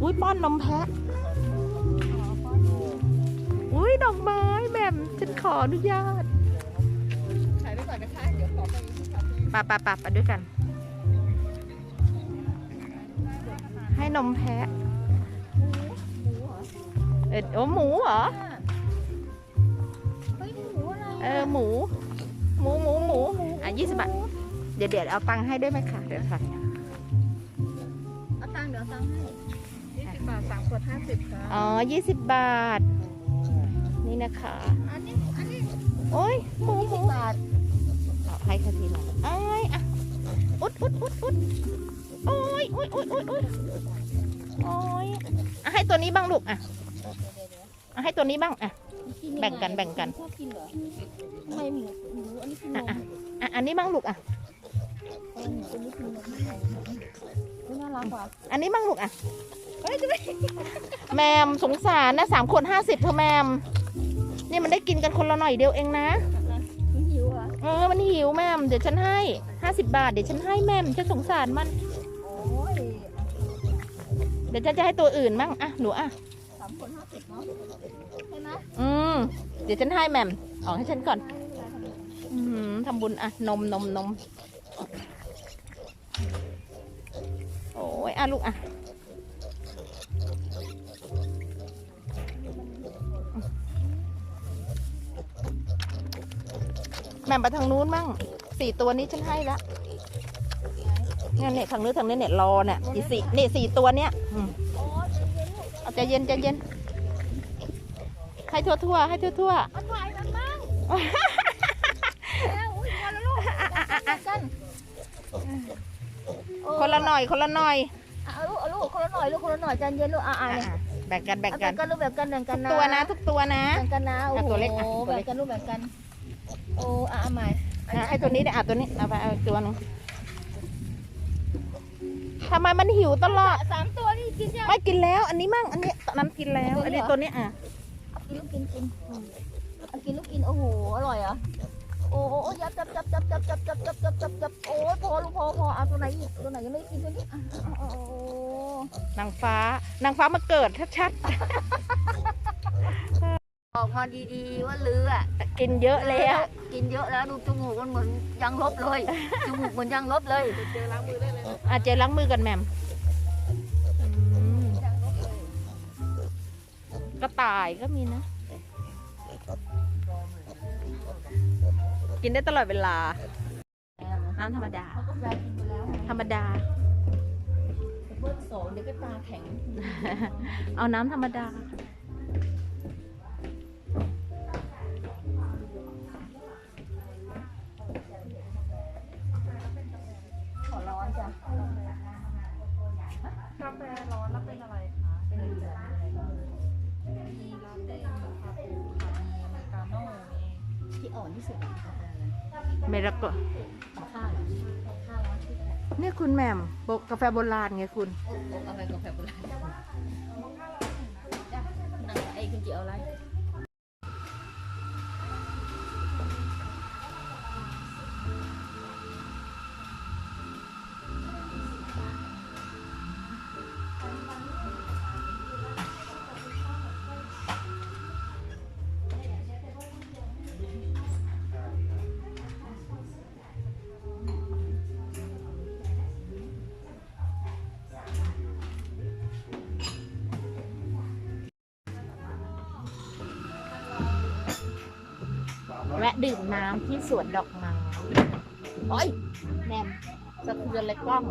อุ้ยป้อนนมแพะ อุ้ยดอกไม้แหม่มฉันขออนุญาตถ่ายไว้ก่อนนะคะ เดี๋ยวขอไปที่คาเฟ่ปะปะปะปะด้วยกัน ให้นมแพะเออโอ้หมูเหรอ เฮ้ยหมูอะไรเออหมู หมูหมูหมูอะยี่สิบบาท เดี๋ยวเดี๋ยวเอาตังค์ให้ด้วยไหมคะเดี๋ยวค่ะ เอาตังค์เดี๋ยวเอาตังค์ให้ยี่สิบบาทสามขวดห้าสิบค่ะอ๋อยี่สิบบาท นี่นะคะ อันนี้อันนี้โอ้ยหมูหมูบาทเอาให้ค่ะทีหน่อยเอ้ยอะอุดอุดอุดอุดโอ้ยโอ้ยโอ้ยโอ้ยโอ้ยโอ้ยอะให้ตัวนี้บ้างลูกอะอะให้ตัวนี้บ้างอะ แบ่งกันแบ่งกัน ชอบกินเหรอทำไมหมูหมูอันนี้คือนมอะอะอันนี้บ้างลูกอะเออหมูอั นนี้คือนมอุ๊ยน่ารักว่ะอันนี้บ้างลูกอะเฮ้ยจะไม่แมมสงสารนะสามขวดห้าสิบเธอแมมเนี่ยมันได้กินกันคนละหน่อยเดียวเองนะมันหิวอะเออมันหิวแมมเดี๋ยวฉันให้ห้าสิบบาทเดี๋ยวฉันให้แมมฉันสงสารมันโอ้ยเดี๋ยวฉันจะให้ตัวอื่นบ้างอะหนูอะสามขวดห้าสิบเนาะใช่ไหมอืมเดี๋ยวฉันให้แมมออกให้ฉันก่อน อืมทำบุญอะนมนมนม โอ้ยอะลูกอะแม่มไปทางนู้นมั่งสี่ตัวนี้ฉันให้ละเนี่ยเนี่ยทางนู้นทางนี้เนี่ยรอเนี่ยอีสี่นี่สี่ตัวเนี้ยอืมโอ้ยใจเย็นลูกเอาใจเย็นใจเย็นให้ทั่วทั่วๆให้ทั่วทั่วเอาถ่ายกันบ้างแล้วอุ้ยพอแล้วลูกกันโอ้ๆ คนละหน่อยคนละหน่อยเอาลูกเอาลูกคนละหน่อยลูกคนละหน่อยใจเย็นลูกอะอะอะเนี่ยอะแบ่งกันแบ่งกันกันลูกแบบกันแบ่งทุกันกนะตัวนะทุกตัวนะ แบ่งกันนะโอ้อะโหตัวเล็กอะตัวแบ่เล็งก กันลูกแบ่งกันโอ้อะเอาใหม่อะไอ้ตัวนี้เนี่ยอะตัวนี้เอาไปเอาอีกตัวหนึงทำไมมันหิวตลอดสามตัวนี่กินยังไม่กินแล้ว อันนี้มั่งอันนี้ตอนนั้นกินแล้ว อันนี้ตัวนี้อะเอากินลูกกินกินเอากินลูกกินโอ้โหอร่อยเหรอะ โอ้โอ้ยับจับจับจับจับจับจับจับจับจับจับโอ้ยพอลูกพอพอเอาตัวไหนอีกตัวไหนยังไม่ได้กินตัวนี้อะโอ้โอ้นางฟ้านางฟ้ามาเกิดชัดออกมาดีๆว่าลืออะๆกินเยอะแล้ว กินเยอะแล้วดูจมูกมันเหมือนยางลบเลยจมูกเหมือนยางลบเลยอาเจล้างมือกันแหมมอืมกระต่ายก็มีนะ กินได้ตลอดเวลา น้ำธรรมดา ธรรมดาเบื่อโง่เด็กตาแข็งเอาน้ำธรรมดา มีที่อ่อนที่สุดอะกาแฟอะไรเมรักโกข้าวเหรอข้าวร้อนที่แข็งเนี่ยคุณแหม่มโบกาแฟโบราณไงคุณโอ้โอ้กาแฟกาแฟโบราณจ้ะนั่งไอ้คุณจิเอาอะไร แวะดื่มน้ำที่สวนดอกไม้โอ้ยแหม่มสะเทือนเลยกล้อง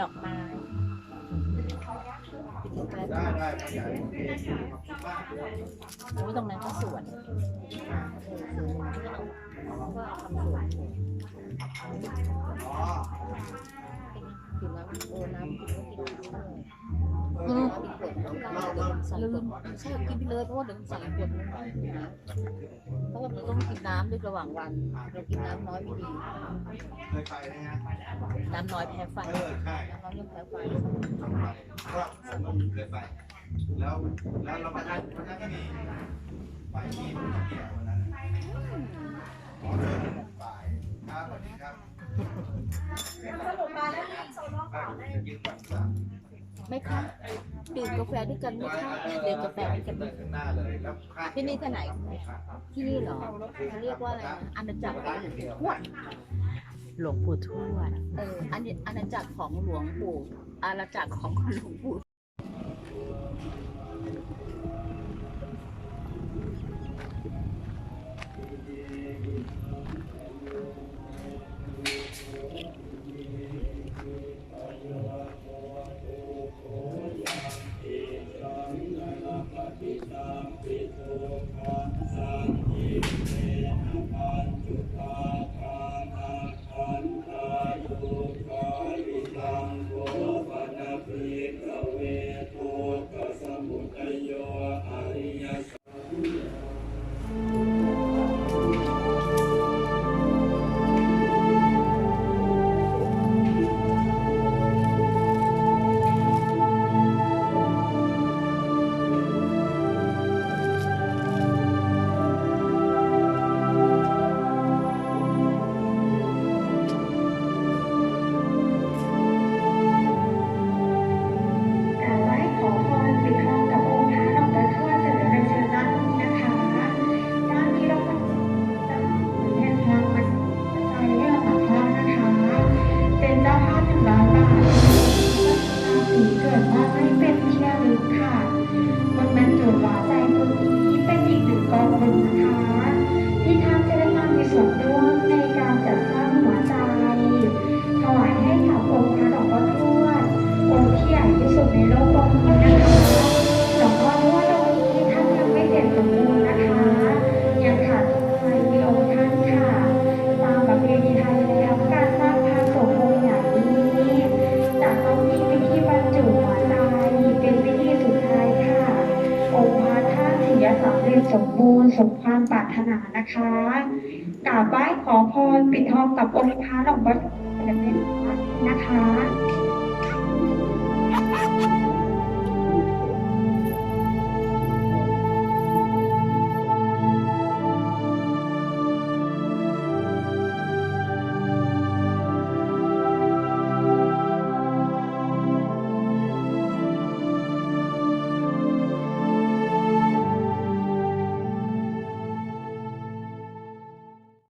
ดอกไม้โอ้ยตรงนั้นก็สวนอ๋อ กินน้ำโอน้ำกินก็กินน้ำเลยลืมใช่กินไปเลยเพราะว่าเดี๋ยวใส่วดมันไม่ถึงนะเพราะว่าเราต้องกินน้ำด้วยระหว่างวันเรากินน้ำน้อยไม่ดีน้ำน้อยแพ้ไฟน้ำน้อยังแพ้ไฟครับผมเคยไปแล้วแล้วเรามาได้มาได้ก็มีไปที่เกี่ยวันนั้นอเไปครับสวัสดีครับสรุปมาแล้ว ไม่ค่ะดื่มกาแฟด้วยกันไม่ค่ะดื่มกาแฟด้วยกันเลยที่นี่ที่ไหน ที่นี่เหรอเขาเรียกว่าอะไรอาณาจักรทวดหลวงปู่ทวดเอออาณาจักรของหลวงปู่อาณาจักรของหลวงปู่ ปรารถนานะคะกราบไหว้ขอพรปิดทองกับองค์พระหลวงพ่อเสด็จนะคะ